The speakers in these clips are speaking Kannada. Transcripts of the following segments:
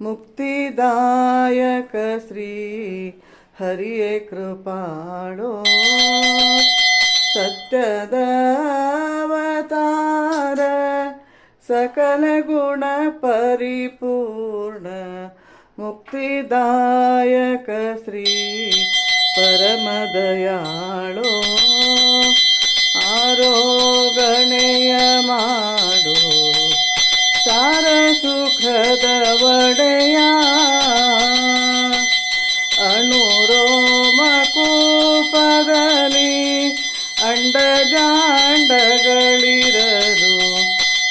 ಮುಕ್ತಿದಾಯಕ ಶ್ರೀ ಹರಿಯೇ ಕೃಪಾಳೋ. ಸತ್ಯದ ಅವತಾರ ಸಕಲ ಗುಣ ಪರಿಪೂರ್ಣ ಮುಕ್ತಿದಾಯಕ ಶ್ರೀ ಪರಮದಯಾಳೋ. ಆರೋಗಣೆಯ ಸಾರ ಸುಖದ ಒಡೆಯ ಅಣುರೋಮ ಕೂಪದಲ್ಲಿ ಅಂಡಜಾಂಡಗಳಿರಲು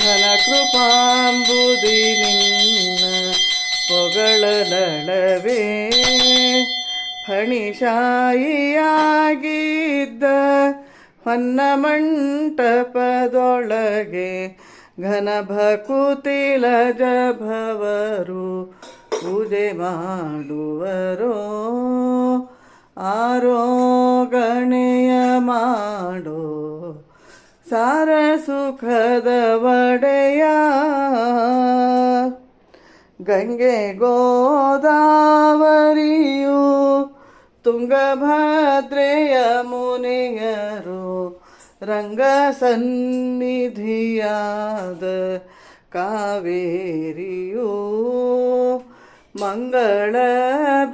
ಘನ ಕೃಪಾಂಬುದಿ ನಿನ್ನ ಪೊಗಳಲಳವೇ. ಫಣಿಶಾಯಿಯಾಗಿದ್ದ ಹೊನ್ನ ಮಂಟಪದೊಳಗೆ ಘನ ಭಕುತಿಲ ಜಭವರು ಪೂಜೆ ಮಾಡುವರು ಆರೋಗಣೆಯ ಮಾಡೋ ಸಾರ ಸುಖದ ಒಡೆಯ ಗಂಗೆ ಗೋದಾವರಿಯು ತುಂಗಭದ್ರೆಯ ಮುನಿಯರು. ರಂಗ ಸನ್ನಿಧಿಯಾದ ಕಾವೇರಿಯು ಮಂಗಳ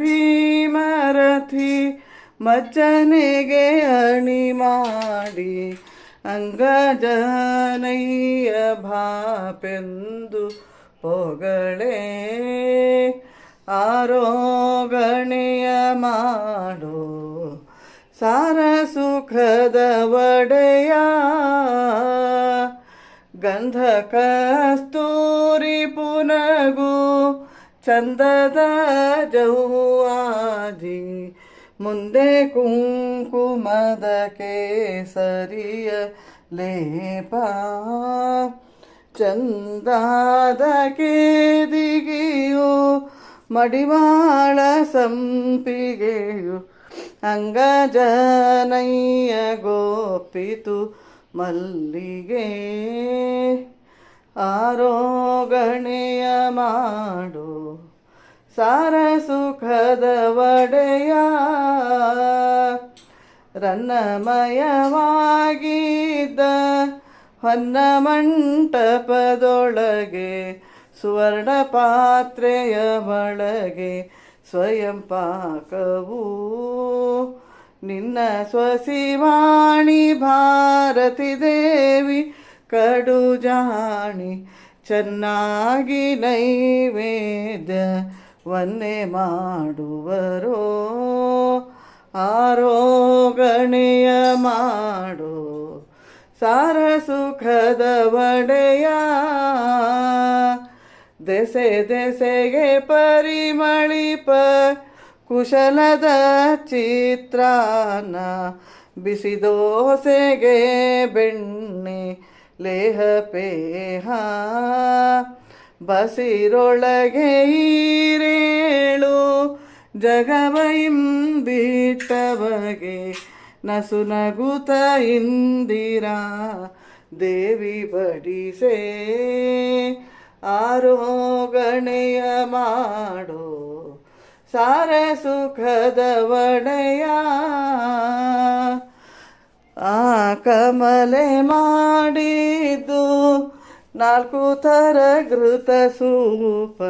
ಭೀಮರಥಿ ಮಜ್ಜನೆಗೆ ಅಣಿ ಮಾಡಿ ಅಂಗಜನಯ್ಯ ಭಾಪೆಂದು ಪೊಗಳೇ ಆರೋಗಣೆಯ ಮಾಡೋ ಸಾರ ಸುಖದ ಒಡೆಯ ಗಂಧಕಸ್ತೂರಿ ಪುನಗು ಚಂದದ ಜೌವಾಜಿ ಮುಂದೆ ಕುಂಕುಮದ ಕೇಸರಿಯ ಲೇಪ. ಚಂದಾದ ಕೇದಿಗೆಯು ಮಡಿವಾಳ ಸಂಪಿಗೆಯು ಅಂಗಜನಯ್ಯ ಗೋಪಿತು ಮಲ್ಲಿಗೆ. ಆರೋಗಣೆಯ ಮಾಡು ಸಾರ ಸುಖದ ಒಡೆಯ. ರನ್ನಮಯವಾಗಿದ್ದ ಹೊನ್ನ ಮಂಟಪದೊಳಗೆ ಸುವರ್ಣ ಪಾತ್ರೆಯ ಒಳಗೆ ಸ್ವಯಂ ಪಾಕವು. ನಿನ್ನ ಸ್ವಸಿವಾಣಿ ಭಾರತಿ ದೇವಿ ಕಡು ಜಾಣಿ ಚೆನ್ನಾಗಿ ನೈವೇದ್ಯ ವನ್ನೆ ಮಾಡುವರೋ. ಆರೋಗಣೆಯ ಮಾಡೋ ಸಾರ ಸುಖದ ಒಡೆಯ. ದೆಸೆ ದೆಸೆಗೆ ಪರಿಮಳಿಪ, ಕುಶಲದ ಚಿತ್ರಾನ ಬಿಸಿ ದೋಸೆಗೆ ಬೆಣ್ಣೆ, ಲೇಹ ಪೇಹ, ಬಸಿರೊಳಗೆ ಈರೇಳು, ಜಗವೈಂಬಿಟ್ಟವಗೆ ನಸು ನಗುತ ಇಂದಿರಾ, ದೇವಿ ಬಡಿಸೆ. ಆರೋಗಣೆಯ ಮಾಡೋ, ಸಾರ ಸುಖದ ಒಡೆಯ ಆ ಕಮಲೆ ಮಾಡಿದ್ದು ನಾಲ್ಕು ಥರ ಘೃತ ಸೂಪ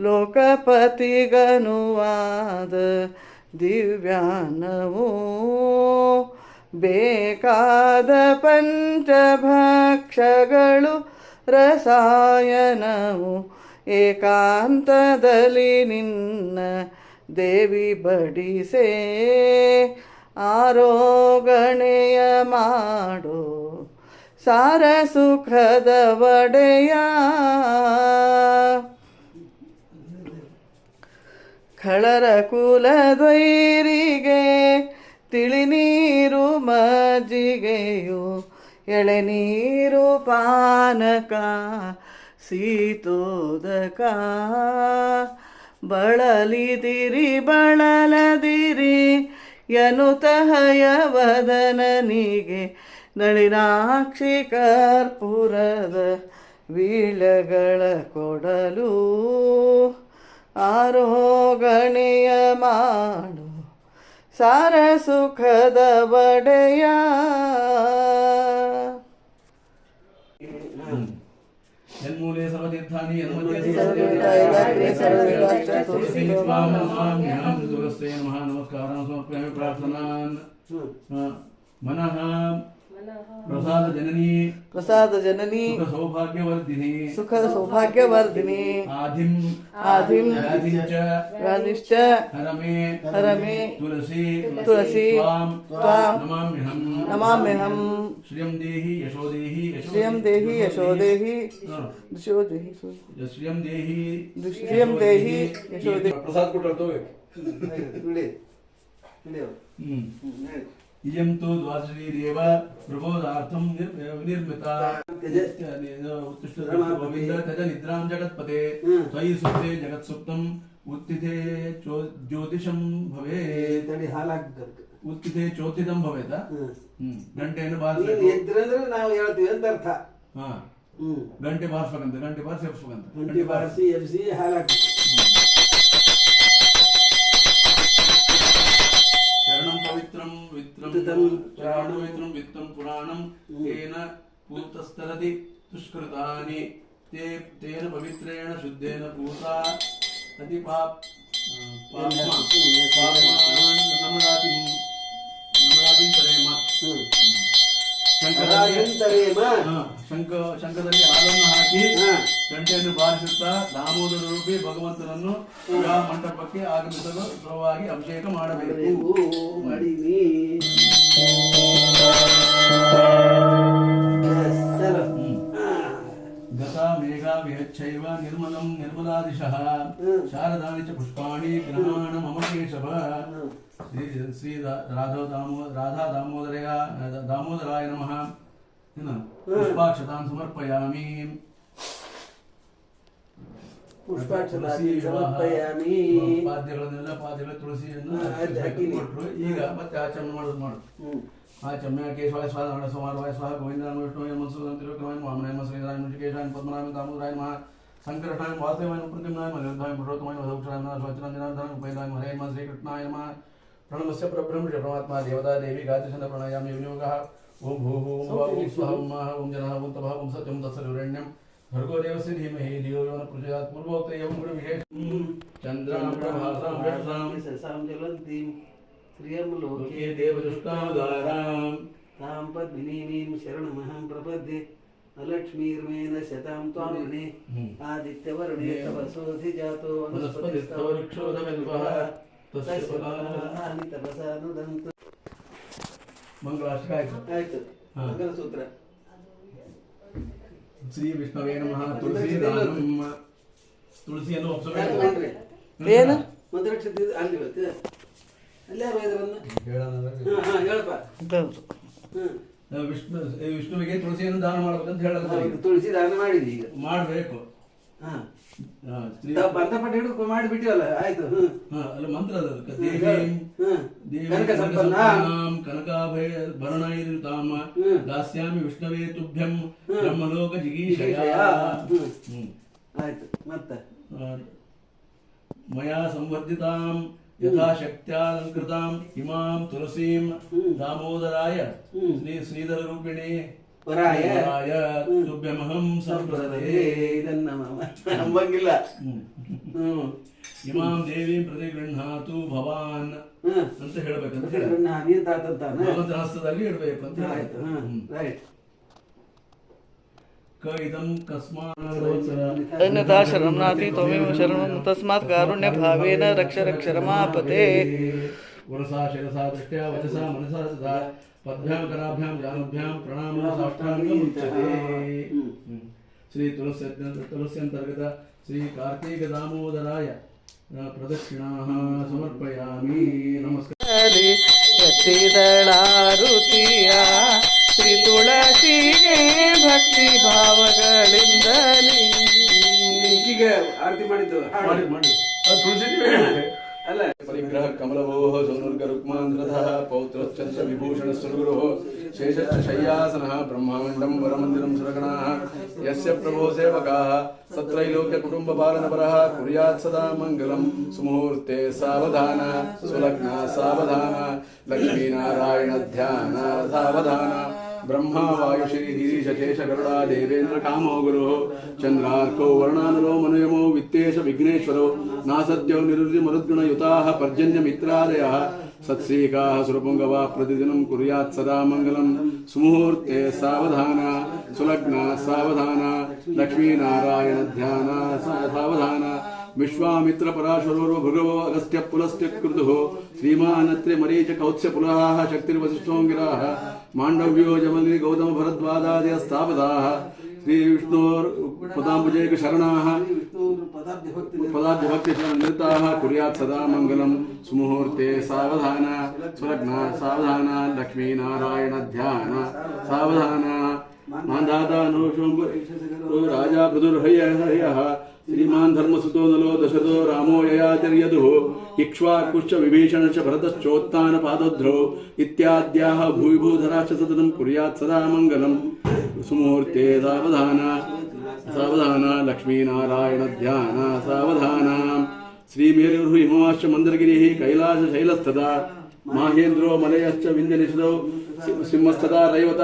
ಲೋಕಪತಿಗನುವಾದ ದಿವ್ಯಾನವು. ಬೇಕಾದ ಪಂಚಭಕ್ಷಗಳು ರಸಾಯನವು ಏಕಾಂತದಲ್ಲಿ ನಿನ್ನ ದೇವಿ ಬಡಿಸೆ. ಆರೋಗಣೆಯ ಮಾಡು ಸಾರ ಸುಖದ ಒಡೆಯ. ಖಳರ ಕುಲದ್ವೈರಿಗೆ ತಿಳಿನೀರು ಮಜ್ಜಿಗೆಯು ಎಳೆನೀರು ಪಾನಕ ಸೀತೋದಕ. ಬಳಲಿದಿರಿ ಬಳಲದಿರಿ ಯನುತ ಹಯವದನನಿಗೆ ನಳಿನಾಕ್ಷಿ ಕರ್ಪೂರದ ವೀಳಗಳ ಕೊಡಲು ಆರೋಗಣೆಯ ಮಾಡು. ಸಾರ ಸುಖದ ಬಡೆಯ ಯನ್ಮೂಲೆ ಸರ್ವತೀರ್ಥಾನಿ ಸರ್ವತೀರ್ಥಾನಿ ಸರ್ವತೀರ್ಥಾಶ್ಚ ತುಳಸಿ ತುಳಸ್ತೆ ನಮಃ ನಮಸ್ಕಾರಂ ಸಮರ್ಪಯಾಮಿ ಪ್ರಾರ್ಥನಾನ್ ಮನಃ ಪ್ರಸಾದ ಜನನಿ ಪ್ರಸಾದ ಜನನಿ ಸುಖ ಸೌಭಾಗ್ಯವರ್ಧಿನಿ ಸುಖ ಸೌಭಾಗ್ಯವರ್ಧಿನಿ ಆಧಿಂ ಆಧಿಂ ವ್ಯಾಧಿಂಚ ವ್ಯಾಧಿಶ್ಚ ಹರಮೇ ಹರಮೆ ತುಳಸಿ ತುಳಸಿ ತ್ವಾಂ ತ್ವಾಂ ನಮಾಮ್ಯಹಂ ನಮಾಮ್ಯಹಂ ಶ್ರಿಯಂ ದೇಹಿ ಯಶೋ ದೇಹಿ ಶ್ರಿಯಂ ದೇಹಿ ಯಶೋ ದೇಹಿ ಹಾ. ದಿಶೋ ದೇಹಿ ಸು- ಶ್ರಿಯಂ ದೇಹಿ ಶ್ರಿಯಂ ದೇಹಿ ಯಶೋ ದೇಹಿ ಪ್ರಸಾದ ಕೊಟ್ಟರೆ ತಗೋಬೇಕು ಹ್ಮ್ इयं तु द्वादशीदेव प्रबोधार्थं निर्- निर्मिता उत्तिष्ठ गोविन्द तज निद्रां जगत्पते त्वयि सुप्ते जगत्सुप्तम् उत्थिते चो- ज्योतिषं भवेत् ತಡಿ ಹಾಲಾಗ್ಬೇಕು उत्थिते चोत्थितं भवेत् ಹ್ಮ್. ಹ್ಮ್ ಗಂಟೆಯನ್ನು ನೀನ್ ಬಾರಿಸ್ಬೇಕು ಎದ್ರಂದ್ರೆ ನಾವು ಹೇಳ್ತೀವಿ ಅಂತ ಅರ್ಥ ಹಾ ಹ್ಮ್ ಗಂಟೆ ಬಾರಿಸ್ಬೇಕಂತ ಗಂಟೆ ಬಾರಿಸಿ ಎಬ್ಸ್ಬೇಕಂತ ಗಂಟಿ ಬಾರಿಸಿ ಎಬ್ಸಿ ಹಾಲಾಗ್ಬೇಕು విత్రం ప్రాణమిత్రం విత్తం పురాణం తేన పూతస్తరతి దుష్కృతాని తే తేన పవిత్రేణ శుద్ధేన పూత అతి పాప్ పాపమాన్ నమరాతిం నమరాతిం సరేమ ಶಂಕ ಶಂಕದಲ್ಲಿ ಹಾಲನ್ನು ಹಾಕಿ. ಗಂಟೆಯನ್ನು ಬಾರಿಸುತ್ತಾ ದಾಮೋದರ ರೂಪಿ ಭಗವಂತನನ್ನು ವಿವಾಹ ಮಂಟಪಕ್ಕೆ ಆಗಮಿಸಲು ಸುಲಭವಾಗಿ ಅಭಿಷೇಕ ಮಾಡಬೇಕು. విహచ్చైవ నిర్మలం నిర్మలాదిశ. శారదాని చ పుష్పాణి గ్రహాణ మమ కేశవ. శ్రీ శ్రీ రాధవ దామో రాధా దామోదరయ దామోదరాయ నమ. పుష్పాక్షతాన్ సమర్పయామి. ಸಮರ್ಪಯಾಮಿ. ಪಾದ್ಯಗಳನ್ನೆಲ್ಲ ಪಾದ್ಯಗಳ ತುಳಸಿಯನ್ನು ಹಾ, ಆಯ್ತು, ಹಾಕಿನಿ. ಕೊಟ್ರು ಈಗ ಮತ್ತೆ ಆಚರಣೆ ಮಾಡೋದು ಮಾಡು ಹ್ಮ್ ಆಚಮ್ಯ ಕೇಶವಾಯ ಸ್ವಾಹ ನಾಡ ಸೋಮಾರವಾಯ ಸ್ವಾಹ ಗೋವಿಂದಾಯ ವಿಷ್ಣುವಾಯ ಮನ್ಸೂದಂ ತಿರುಕರಾಯ ವಾಮನಾಯ ಶ್ರೀರಾಯ ಮುಜಕೇಶಾಯ ಪದ್ಮನಾಯ ದಾಮೋದರಾಯ ಮಹಾ ಸಂಕರಟಾಯ ವಾಸುದೇವಾಯ ಪ್ರತಿಮಾಯ ಮಧುರಾಯ ಪುರುಷೋತ್ತಮಾಯ ಮಧುಕ್ಷರಾಯ ಸ್ವಚನಂದಿನಾಥಾಯ ಉಪೇದಾಯ ಹರೇ ನಮಃ ಶ್ರೀಕೃಷ್ಣಾಯ ನಮಃ ಪ್ರಣಮಸ್ಯ ಪರಬ್ರಹ್ಮ ಪರಮಾತ್ಮ ದೇವತಾ ದೇವಿ ಗಾಯತ್ರಿ ಪ್ರಣಾಯಾಮಿ ವಿನಿಯೋಗಃ ಓಂ ಭೂ ಓಂ ಭುವ ಓಂ ಸ್ವಹ ಓಂ ಮಹ ಓಂ ಜನಃ ಓಂ ತಪಃ ಓಂ ಸತ್ಯಂ ತತ್ಸರ್ವರೆಣ್ಯಂ भर्गोदेवस्य धीमहि धियो यो न प्रचोदयात् पूर्वोक्त एवं गुरुभिः चन्द्रां प्रभासां रसां ससां ज्वलन्तीं श्रियं लोके देवदृष्टां दारां तां पद्मिनीं शरणमहं प्रपद्ये. अलक्ष्मीर्मेन शतां त्वां वृणे आदित्यवर्णे तपसोऽधि जातो वनस्पतिस्तवरिक्षोधमेल्पः तस्य फलानि तपसा ಶ್ರೀ ವಿಷ್ಣುವೇ ನಮಃ ತುಳಸಿ ದಾನ ತುಳಸಿಯನ್ನು? ಏನು? ಮಂತ್ರಕ್ಷತೆ ಅಲ್ಲಿ ಇವತ್ತು ಅಲ್ಲಿ ಇದ್ರನ್ನ ಹಾ ಹಾ ಹೇಳಪ್ಪ. ವಿಷ್ಣು ವಿಷ್ಣುವಿಗೆ ತುಳಸಿಯನ್ನು ದಾನ ಮಾಡ್ಬೇಕಂತ ಹೇಳೋದು ತುಳಸಿ ದಾನ ಮಾಡಿದ್ವಿ ಈಗ. ಮಾಡಬೇಕು. ಬಂಧಪಟ್ಟ ಹಿಡಿದು ಮಾಡಿಬಿಟ್ಟಿವಲ್ಲ ಆಯ್ತು ಅಲ್ಲ ಮಂತ್ರ ಅದು ದೇವಿ ಸಂಪನ್ನ. ಕನಕಾಭಯ ಭರಣೈರ್ತಾಮ ದಾಸ್ಯಾಮಿ ವಿಷ್ಣವೇ ತುಭ್ಯಂ ಬ್ರಹ್ಮಲೋಕ ಜಿಗೀಷಯ. ಆಯ್ತು ಮತ್ತೆ? ಮಯಾ ಸಂವರ್ಧಿತಾಂ ಯಥಾಶಕ್ತ್ಯಾಲಂಕೃತಾಂ ಇಮಾಂ ತುಳಸೀಂ. ದಾಮೋದರಾಯ. ಶ್ರೀ ಶ್ರೀಧರ ರೂಪಿಣಿ ಹ್ಮ್. ತುಭ್ಯಮಹಂ ಸಂಪ್ರದಾಯ. ಇದನ್ನ ನಂಬಂಗಿಲ್ಲ. ಹ್ಮ್. ಇಮಾಂ ದೇವೀಂ ಪ್ರತಿಗೃಹಾತು ಭವಾನ್ ಅಂತ ಹೇಳ್ಬೇಕಂತ ಭಗವಂತನ ಹಸ್ತದಲ್ಲಿ ಇಡಬೇಕು ಅಂತ ಆಯ್ತು. ರೈಟ್ ರಮಾಪತೆ. ಗುಣಸಾ ಪದ್ಭ್ಯಾಂ ಕರಾಭ್ಯಾಂ ಜಾನುಭ್ಯಾಂ ಪ್ರಣಾಮ ಸಾಷ್ಟಾಂಗ ಮುಚ್ಚತೆ. ಶ್ರೀ ತುಳಸಿ ತುಳಸ್ಯಂತರ್ಗತ ಶ್ರೀ ಕಾರ್ತೀಕ ದಾಮೋದರಾಯ ಆ, ಪ್ರದಕ್ಷಿಣಾಃ ಸಮರ್ಪಯಾಮಿ. ನಮಸ್ಕಾರ. ಎತ್ತಿದಳಾರುತಿಯ ಶ್ರೀ ತುಳಸಿಗೆ ಭಕ್ತಿ ಭಾವಗಳಿಂದಲೇ. ಈಗ ಆರತಿ ಮಾಡಿದ್ದು. ಮಾಡಿ ಮಾಡಿ ಅದು ತುಳಸಿ ಅಲ್ಲ ಪರಿಗ್ರಹ ಕಮಲವೋಹ ಸೌನುರ್ಗರುಕ್ಮಾಂಧ್ರಧಃ ಪೌತ್ರಶ್ಚಂದ್ರ ವಿಭೂಷಣ ಸುರಗುರುಃ ಶೇಷಶ್ಚ ಶಯ್ಯಾಸನಃ ಬ್ರಹ್ಮಾಂಡಂ ವರಮಂದಿರಂ ಸುರಗಣಾಃ ಯಸ್ಯ ಪ್ರಭೋ ಸೇವಕಾಃ ಸತ್ರೈಲೋಕ್ಯ ಕುಟುಂಬ ಪಾಲನಪರಃ ಕುರ್ಯಾತ್ ಸದಾ ಮಂಗಲಂ ಸುಮುಹೂರ್ತೆ ಸಾವಧಾನ ಸುಲಗ್ನ ಸಾವಧಾನ ಲಕ್ಷ್ಮೀನಾರಾಯಣ ಧ್ಯಾನ ಸಾವಧಾನ బ్రహ్మా వాయుశ్రీ గిరీశేష గరుడా దేవేంద్ర కామో గురు చంద్రార్కో వర్ణానులో మనయమో విత్తేశ విఘ్నేశ్వరో నాసత్యో నిరుది మరుద్గుణయుతాః పర్జన్యమిత్రాదయः సత్శ్రీకాః సురపుంగవా ప్రతిదినం కుర్యాత్ సదా మంగళం సుముహూర్తే సావధాన సులగ్న సావధాన లక్ష్మీనారాయణ ధ్యాన సావధాన విశ్వామిత్ర పరాశరోర్వ భృగవో అగస్త్య పులస్త్య శ్రీమానత్రి మరీచ కౌత్స్య పులహాः శక్తిర్వశిష్టోంగిరాः मांडव्यो जमनि गौतम भरद्वादादय स्थापदाः श्रीविष्णोर्पदाम्बुजैकशरणाः पदाब्जभक्तिनिरताः कुर्यात् सदा मङ्गलं सुमुहूर्ते सवधान। सावधान सवधान। लक्ष्मी नारायण ध्यान। सवधान। नो शोम्ब राजा पृदुर्हयः శ్రీమాన్ ధర్మసుతో నలో దశతో రామో యయాచర్యదు ఇక్ష్వాకుశ్చ విభీషణ భరతశ్చోత్న పాదధ్రో ఇత్యాద్యాహ భూవిభూధరాశ సతతం కుర్యాత్ సదా మంగళం. సుమూర్తే సావధాన సావధాన లక్ష్మీనారాయణ ధ్యాన సావధాన. శ్రీమేరుర్హు హిమవాశ మందరగిరి కైలాస శైలస్తదా మాహేంద్రో మలయశ్చ వింధ్యనిషదో సింహస్తదా రైవత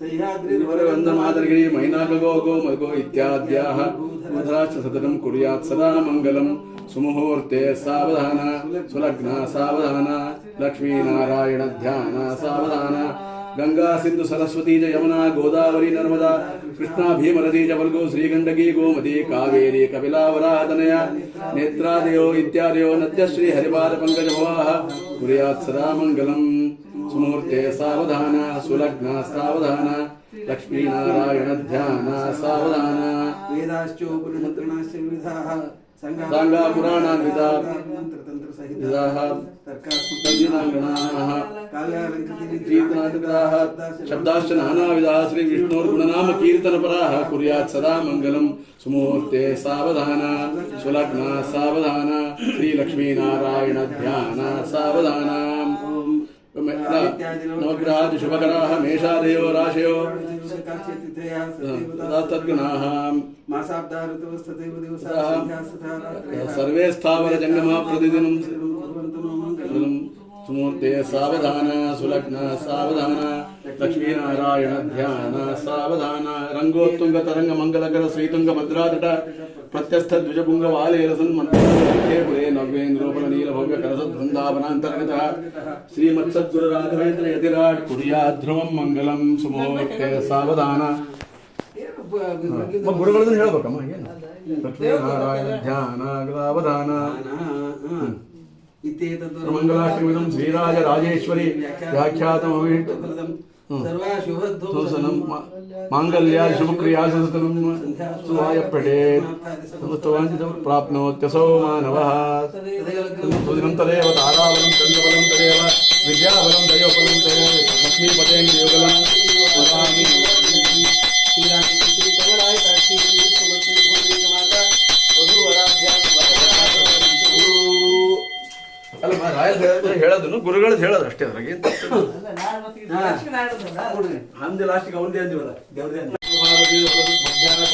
सह्याद्रिर्वरवन्दमादर्गे महिनाभगो गो मगो इत्याद्याः बुधाश्च सततं कुर्यात् सदा मङ्गलम् सुमुहूर्ते सावधान सुलग्ना सावधान लक्ष्मीनारायणध्याना सावधान गंगा सिंधु सरस्वती च यमुना गोदावरी नर्मदा कृष्णा भीमनदी च वल्गो श्रीगंडकी गोमती कावेरी कपिलावरातनया नेत्रादयो इत्यादयो नद्य श्री हरिपाद पंकज भवाः कुर्यात् सदा मङ्गलम् सुमुहूर्ते सावधान सुलग्न सावधान लक्ष्मीनारायण ध्यान सावधान वेदाश्चोपनिषत्रणाश्च विविधाः साङ्गापुराणान्विता विदाः तर्कास्मृतज्ञागणाः काल्यालङ्कृतिरीत्रीतनाटकाः शब्दाश्च नानाविधाः श्रीविष्णोर्गुणनामकीर्तनपराः कुर्यात् सदा मङ्गलं सुमुहूर्ते सावधाना सुलग्ना सावधाना श्रीलक्ष्मीनारायणध्याना सावधाना नवग्रहादि शुभकराः मेषादयो राशयो तद्गुणाः सर्वे स्थावरजङ्गमः प्रतिदिनं सुमूर्ते सावधान सुलग्न सावधान लक्ष्मीनारायण ध्यान सावधान रङ्गोत्तुङ्गतरङ्गमङ्गलकर श्रीतुङ्गभद्रातट ಪ್ರತ್ಯಸ್ಥ ದ್ವಿಜಪುಂಗ ವಾಲೇರಸನ್ ಮಂತ್ರೇ ನವ್ಯೇಂದ್ರೋಪಲ ನೀಲ ಭವ್ಯ ಕರಸದ್ ಬೃಂದಾವನಾಂತರ್ಗತ ಶ್ರೀಮತ್ಸದ್ಗುರು ರಾಘವೇಂದ್ರ ಯತಿರಾಟ್ ಕುರಿಯಾ ಧ್ರುವಂ ಮಂಗಲಂ ಸುಮೋಕ್ಕೆ ಸಾವಧಾನ. ಗುರುಗಳನ್ನ ಹೇಳ್ಬೇಕಮ್ಮ ಏನು? ಲಕ್ಷ್ಮೀನಾರಾಯಣ ಧ್ಯಾನ ಸಾವಧಾನ ಮಂಗಲಾಶ್ರಮಿದಂ ಶ್ರೀರಾಜ ರಾಜೇಶ್ವರಿ ವ್ಯಾಖ್ಯಾತಮವಿಟ್ಟು தோசனம் மாங்கல்யா சுமக்ரியா சதனம் சுவாயப்படே சமஸ்தவாஞ்சிதம் பிராப்னோத்யசோ மாணவः சுதினம் ததேவ தாராவலம் சந்திரபலம் ததேவ வித்யாபலம் தயோபலம் தயோபலம் லக்ஷ்மீபதேந்திரயோகலம் ಹೇಳೋದನ್ನು ಗುರುಗಳು ಹೇಳೋದು ಅಷ್ಟೇ ಅದ್ರಾಗೆ. ಏನ್ ಲಾಸ್ಟ್ ಲಾಸ್ಟಿಗೆ ಅವಂದೇ ಅಂದಿವಲ್ಲ ದೇವ್ರದೇ ಅಂದಿ. ಮಧ್ಯಾಹ್ನ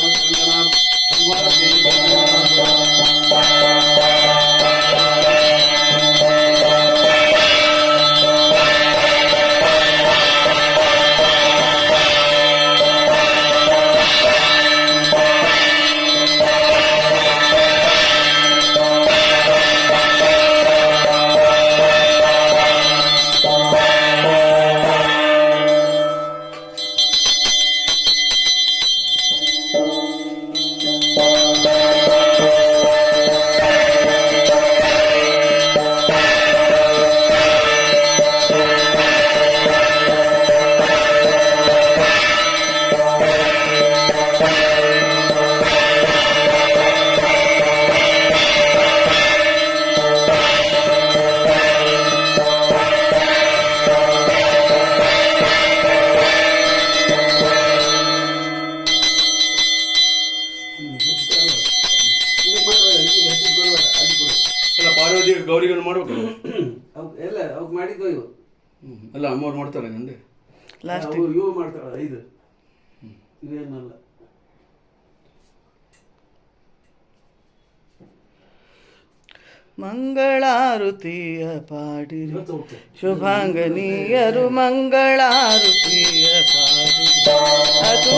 ಮಾಡಿದ್ದು ಇವು ಅಲ್ಲ ಅಮ್ಮವ್ರು ಮಾಡ್ತಾರೆ ನಂದೆ. ಲಾಸ್ಟ್ ಇವು ಮಾಡ್ತಾಳೆ ಐದು. ಇವೇನಲ್ಲ? ಮಂಗಳಾರುತಿಯ ಪಾಡಿರಿ ಶುಭಾಂಗನೀಯರು ಮಂಗಳಾರುತಿಯ ಪಾಡಿರಿ ಅದು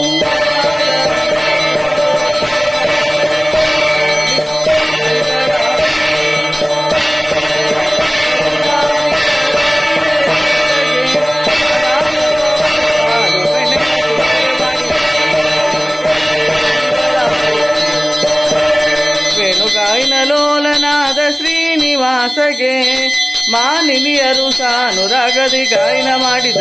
ಮಾನಿನಿಯರು ಸಾನುರಾಗದಿ ಗಾಯನ ಮಾಡಿದ